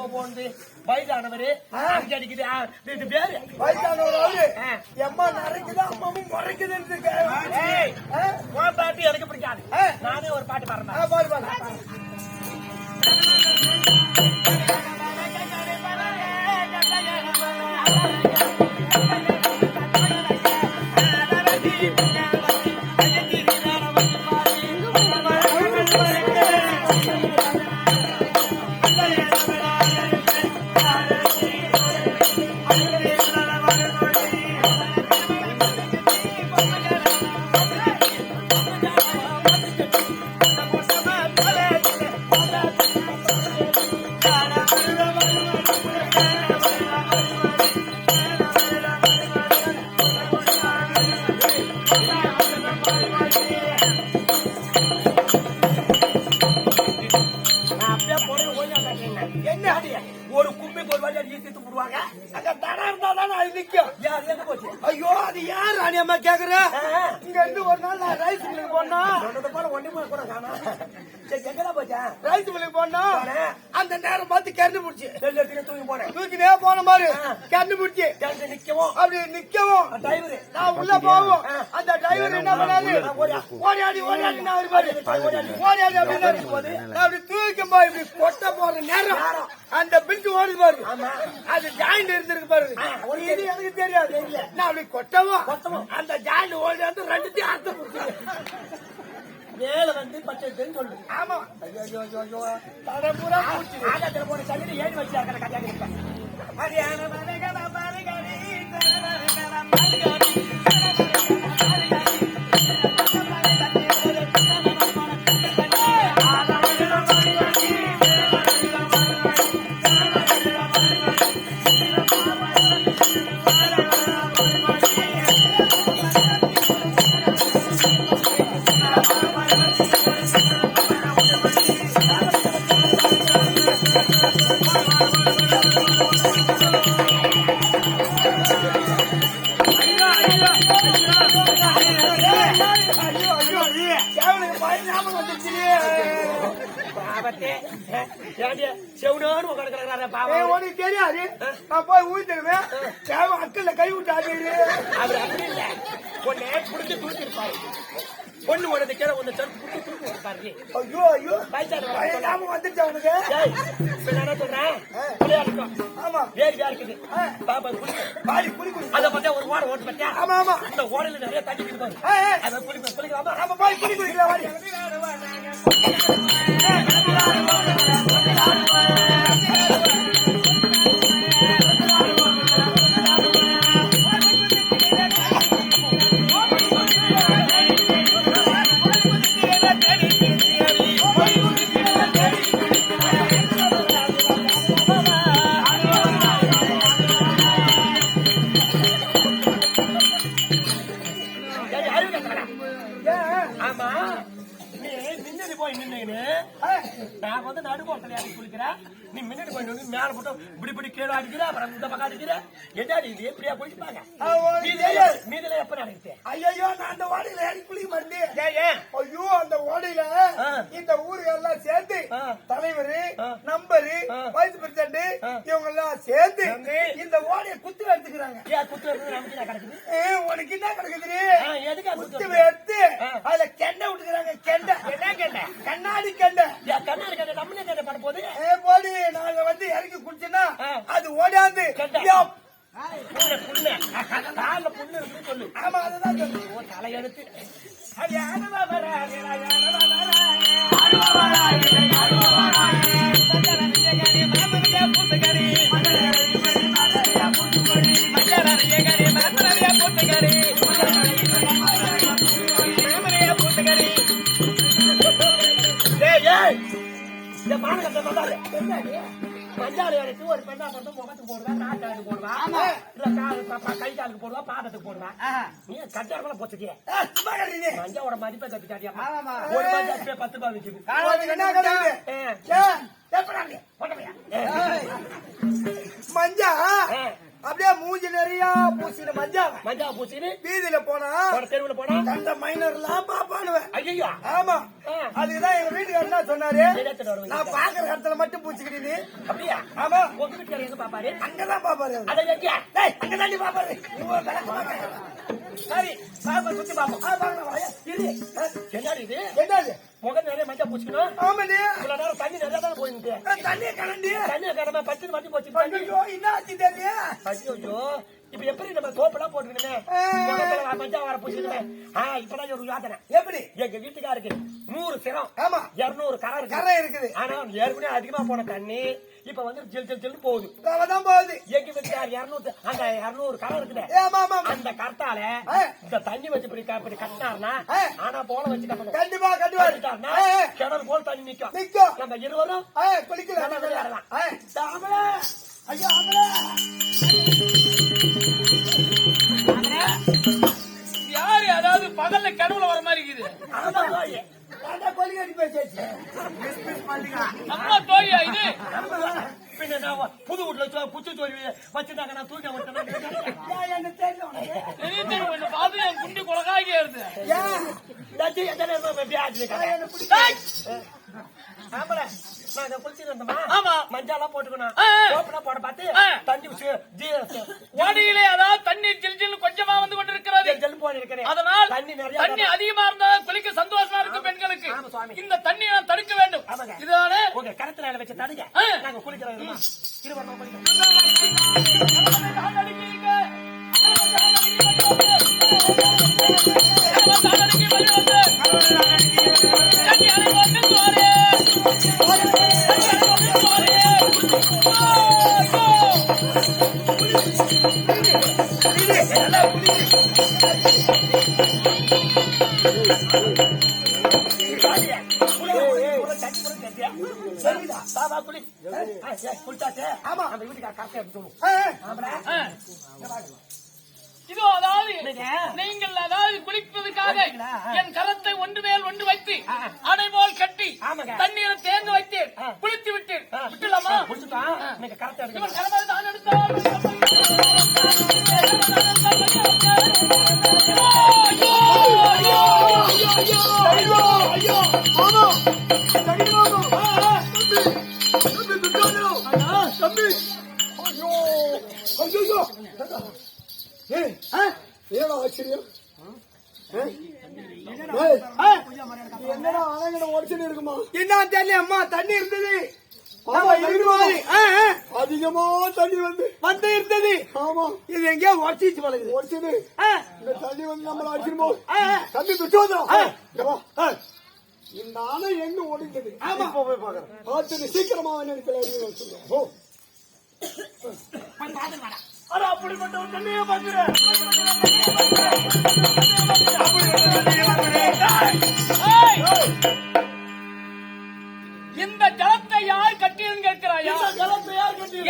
போ போந்து வயதானவரு அடிக்குது. இது பேரு ஆ. எம்மா நரைக்குது அம்மாவும் முறைக்குதுன்னு? உன் பாட்டு எனக்கு பிடிக்காது. நானே ஒரு பாட்டு பாடுறேன். ஆ, பாரு, போன மாதிரி ஆ. கரண்டு பிடிச்சி கேட்டு நிக்கவும். அப்படி நிக்கவும் டிரைவரு நான் உள்ள போவோம். அந்த டிரைவர் என்ன பண்ணாரு? ஓடியா. ஓடியாடி ஓடியாடி நான் ஓடியாடி. அப்படின்னு போது நான் அப்படி தூக்கும் போது இப்படி கொட்ட போற நேரம். அந்த பிரிட்ஜ் ஓடுது பாரு. அது ஜாயிண்ட் இருந்திருக்கு பாரு. இது எனக்கு தெரியாது நான் அப்படி கொட்டவும். அந்த ஜாயிண்ட் ஓடி வந்து ரெண்டுத்தையும் அர்த்தம் பிடிச்சி மேல வந்து பச்சை தென் சொல்லு ஆமா. ஐயோ, ஐயோ, ஐயோ, ஐயோ. தலை பூரா பூச்சி ஆகாயத்துல போன ஏறி வச்சாக்கிற கதையாக இருப்பேன் Mariana, Mariana, Mariana. உனக்கு தெரியாது நான் போய் ஊத்திடுவேன் சேவை அக்கல்ல கை அது அப்படி இல்ல. உன்னை புடிச்சு தூக்கியிருப்பாரு. பொண்ணு உனது கீழே உன்னை செருப்பு புடிச்சு தூக்கி வைப்பாரு. ஐயோ ஐயோ சொல்றேன். ஞாபகம் வந்துருச்சு அவனுக்கு என்ன சொல்றேன்? புள்ளையா இருக்கும். ஆமா வேர்வையா இருக்குது. பாப்பா குளிக்கும். பாடி அதை பார்த்தா ஒரு ஓட ஓட்டு பார்த்தியா? ஆமா ஆமா அந்த ஓடையில நிறைய தண்ணி அதை குளிப்பேன், குளிக்கலாமா? ஆமா பாடி குடி குடிக்கலாம் வாடி Direto, direto, direto, direto, direto, மாமரியா பூத்துக்கறி. மஞ்சளறிய பூத்துக்கறி. மஞ்சளறிய கறி, மாமரியா பூத்துக்கறி. மாமரியா பூத்துக்கறி. ஏய், ஏய், இந்த. என்னடி? மஞ்சாடு அரைச்சு ஒரு பெண்ணா மட்டும் முகத்துக்கு போடுவா நாட்டாளுக்கு கை காலுக்கு போடுவா பாதத்துக்கு போடுவா நீ கட்டாரமா போச்சுக்கிய. மஞ்சாவோட மதிப்பை கட்டி காட்டியா. ஒரு மஞ்சா அப்படியே பத்து ரூபாய் மஞ்சா ஏ, அப்படியே மூஞ்சி நிறைய பூசின மஞ்சா. மஞ்சா பூசின்னு வீதியில போனா தெருவுல போனா? கண்ட மைனர்லாம் பாப்பானுவேன் ஐயோ ஆமா. ஆ. அதுக்குதான் எங்க வீட்டுக்கு என்ன சொன்னாரு. நான் பாக்குற இடத்துல மட்டும் பூச்சிக்கிட்டு அப்படியா? ஆமா. உங்க வீட்டுல எங்க பாப்பாரு அங்கதான் பாப்பாரு அங்கதான் பாப்பாரு சரி பாப்பா சுத்தி பாப்போம் என்னடி இது? என்னது? முகம் நிறைய மஞ்சா பூச்சிக்கணும் ஆமா நீ இவ்வளவு நேரம் தண்ணி நிறைய தான் ஆ, தண்ணியை கலண்டி. தண்ணி கடமை பத்து மணி போச்சு என்ன ஆச்சு ஐயோ. இப்ப எப்படி நம்ம தோப்பெல்லாம் போட்டுக்கணுமே மஞ்சா வர பூச்சிக்கணுமே ஆ இப்பதான் ஒரு யோசனை எப்படி? எங்க வீட்டுக்காருக்கு நூறு சிரம். ஆமா. இருநூறு கரை கரை இருக்குது. ஆனா ஏற்கனவே அதிகமா போன தண்ணி இப்ப வந்து ஜில் ஜில் ஜில்னு போகுது. அவதான் போகுது. எங்க வீட்டுக்கார் இருநூறு அந்த இருநூறு கரை இருக்குதே. அந்த கர்த்தால. இந்த தண்ணி வச்சு இப்படி இப்படி கட்டினார்னா. ஆனா போல வச்சு கட்டணும். கண்டிப்பா கண்டிப்பா. ஆ. கிணறு போல் தண்ணி நிக்கும். நிக்கும். நம்ம இருவரும் குளிக்கலாம். ஐயா அமலே. யாரு அதாவது பகல்ல கனவுல வர மாதிரி இருக்குது. நம்ம தோழியா இது? பின்ன நான் புது வீட்டுல புச்சு தோல்வி வச்சுட்டாங்க நான் தூக்க மாட்டேன் பார்த்து என் குண்டி குலகாகி ஏறுது ஆமாடா நாங்க குளிச்சுட்டு வந்தோமா ஆமா. மஞ்சாலாம் போட்டுக்கணும். சோப்புலாம் போட பார்த்து. தண்ணி வாடியிலே அதாவது தண்ணீர் ஜில் ஜில் கொஞ்சமா வந்து கொண்டிருக்கிறது. ஜெல் போன் இருக்கிறேன் அதனால் தண்ணி நிறைய தண்ணி அதிகமா இருந்தா குளிக்க சந்தோஷமா இருக்கும் பெண்களுக்கு. இந்த தண்ணியை நான் தடுக்க வேண்டும். இதுதானே? உங்க கருத்து நேரம் வச்சு தடுங்க. நாங்க குளிக்கிறோம் குளிக்கிறோம் இதோ அதாவது? நீங்கள் அதாவது குளிப்பதற்காக? என் கரத்தை ஒன்று மேல் ஒன்று வைத்து. அணை போல் கட்டி. தண்ணீரை வைத்தேன் ஆ. குளித்து விட்டேன் ஆ. விட்டுலாமா இவன் கரமாக தான் எடுத்தான் இந்த தண்ணி வந்து நம்மள அடிச்சிருமோ தம்பி வந்துடும் இந்த அணை எங்க ஓடிந்தது ஆமா போய் பாக்குறேன் பார்த்து சீக்கிரமா நினைக்கல சொல்லுவோம் ஓ அட அப்படிப்பட்ட ஒரு தண்ணியை பாக்குறேன் ஏய்! இந்த ஜலத்தை யார் கட்டியதுன்னு கேட்கிறாயா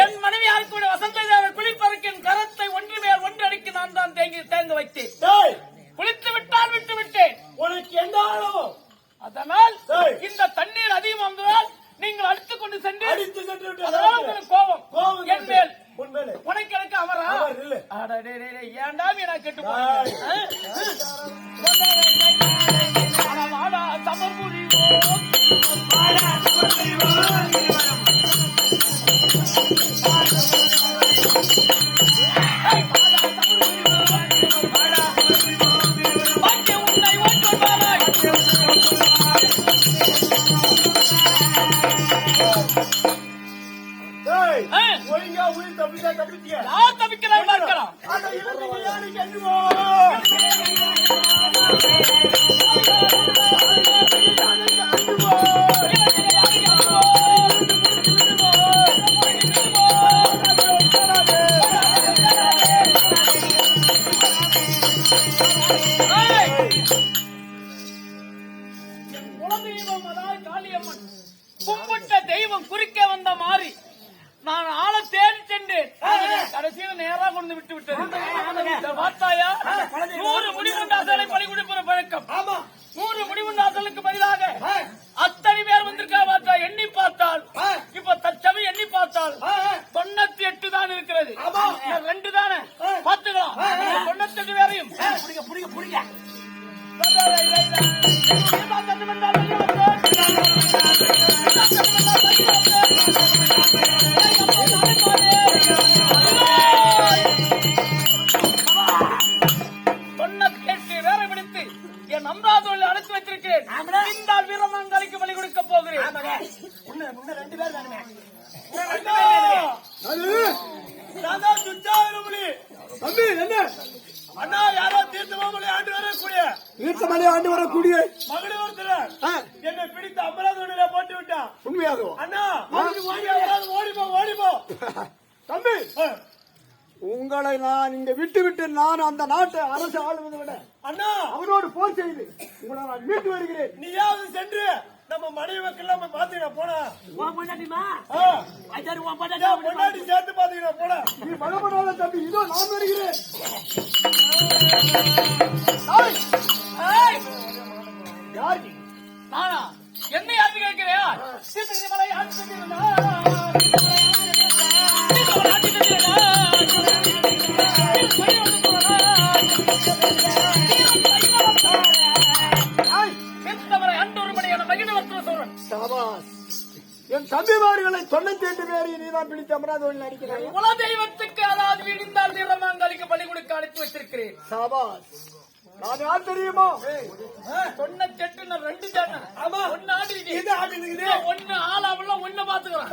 என் மனைவி யாருக்கு வசந்த தேவர் குளிப்பதற்கு கரத்தை ஒன்று மேல் ஒன்று அடிக்கு நான் தான் தேங்க வைத்தேன். குளித்து விட்டால் விட்டு விட்டேன். உனக்கு என்ன ஆளும் அதனால். இந்த தண்ணீர் அதிகம் வந்ததால் நீங்கள் அடித்துக் கொண்டு சென்று அடித்து சென்று உங்களுக்கு கோபம். கோபம் என் மேல். உனக்கு எனக்கு அவரா? ஏன்டா வீணா கெட்டு ஏய். வாடா சமர்புரிவோம் பாக்கிய உன்ன ரெண்டு பேர் தான் துச்சாதனபுலி. தம்பி என்ன? அண்ணா யாரோ தீர்த்தமாமலை ஆண்டு வரக்கூடிய. தீர்த்தமலை ஆண்டு வரக்கூடிய. மகளிர் ஒருத்தர். என்னை பிடித்து அம்பலாதோடியில போட்டு விட்டான். உண்மையாகவா? அண்ணா ஓடிப்போ ஓடிப்போ தம்பி உங்களை நான் இங்க விட்டு விட்டு நான் அந்த நாட்டை அரசு ஆளுவதை விட அண்ணா. அவரோடு போர் செய்து உங்களை நான் மீட்டு வருகிறேன். நீயாவது சென்று நம்ம மனைவி மக்கள் போய் பாத்துக்கிற போனா உன் பொண்டாட்டிமா அஜாரு உன் பொண்டாட்டி பொண்டாட்டி சேர்த்து பாத்துக்கிற போனா நீ பலப்படாத தம்பி இதோ நான் வருகிறேன். யார் நீ? நானா? என்ன யாருக்கு கேட்கிறியா சீசகி சாபாஸ். என் தம்பிமார்களை தொண்ணூத்தி பேரை நீதான் பிடித்து அமராதோடு அடிக்கிறாய். குல தெய்வத்துக்கு அதாவது விடிந்தால் வீரமாங்கலிக்கு பலி கொடுக்க அழைத்து வச்சிருக்கிறேன். சாபாஸ். நான் யார் தெரியுமா? செட்டு நான் ரெண்டு ஜான ஆமா. ஒன்னு ஆடி இது ஆடுதுக்குது. ஒன்னு ஆளாவல ஒன்னு பாத்துக்கிறான்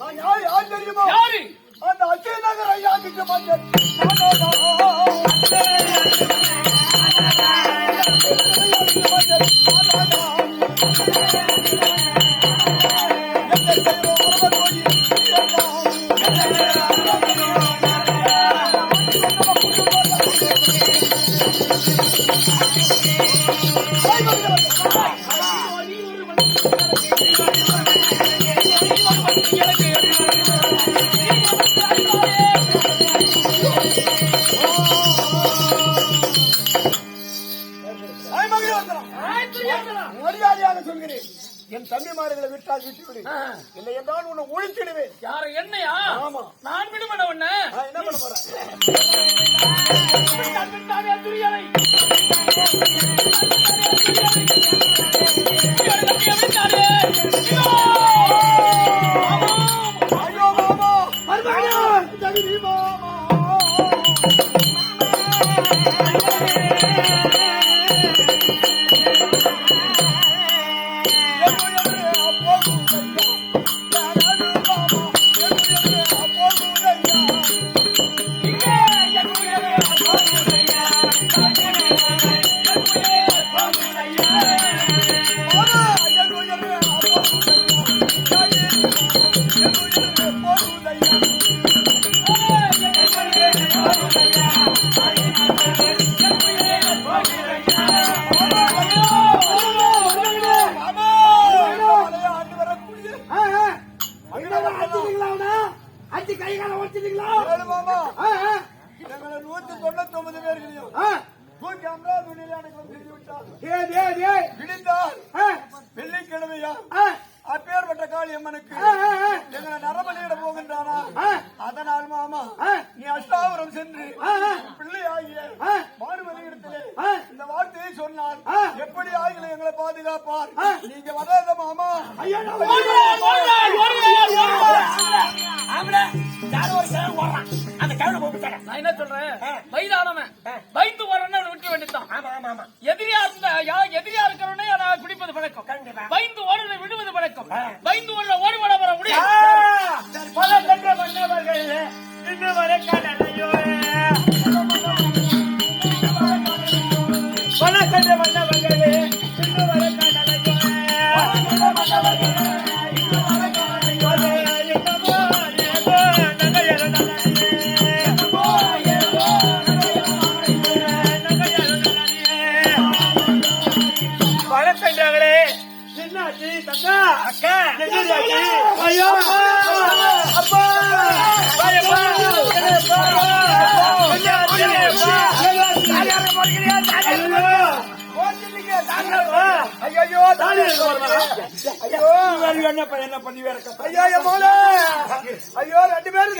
நான் யார் யார் தெரியுமா? யாரு? அந்த அஜய் நகர் ஐயா கிட்ட வந்தேன் என்றால் அப்பேற்பட்ட காளியம்மனுக்கு எங்களை நரபலியிட போகின்றானா? அதனால் மாமா நீ அஷ்டாவரம் சென்று பிள்ளை ஆகிய மாறுவலியிடத்திலே இந்த வார்த்தையை சொன்னால் எப்படி ஆகிய எங்களை பாதுகாப்பார்? நீங்க வராத மாமா. ஓடுறான். அந்த கிழமை போட்டுட்டாங்க. நான் என்ன சொல்றேன்? வயதானவன் பயந்து வரணும் விட்டு வேண்டியதான் ஆமா ஆமா ஆமா. எதிரியா இருந்தா யா- எதிரியா குடிப்பது பழக்கம். பயந்து ஓடுறதை விடுவது பழக்கம் பயந்து ஓடுற ஓடி ஓட வர முடியும் பல தங்க மன்னவர்கள் இன்று வரை கடலையோ பல தங்க மன்னவர்கள். தந்தா அக்கா ஐயோ அப்பா பயப்பா ஐயோ என்ன பண்ணி வேற ஐயோ ஐயோ ரெண்டு பேரும்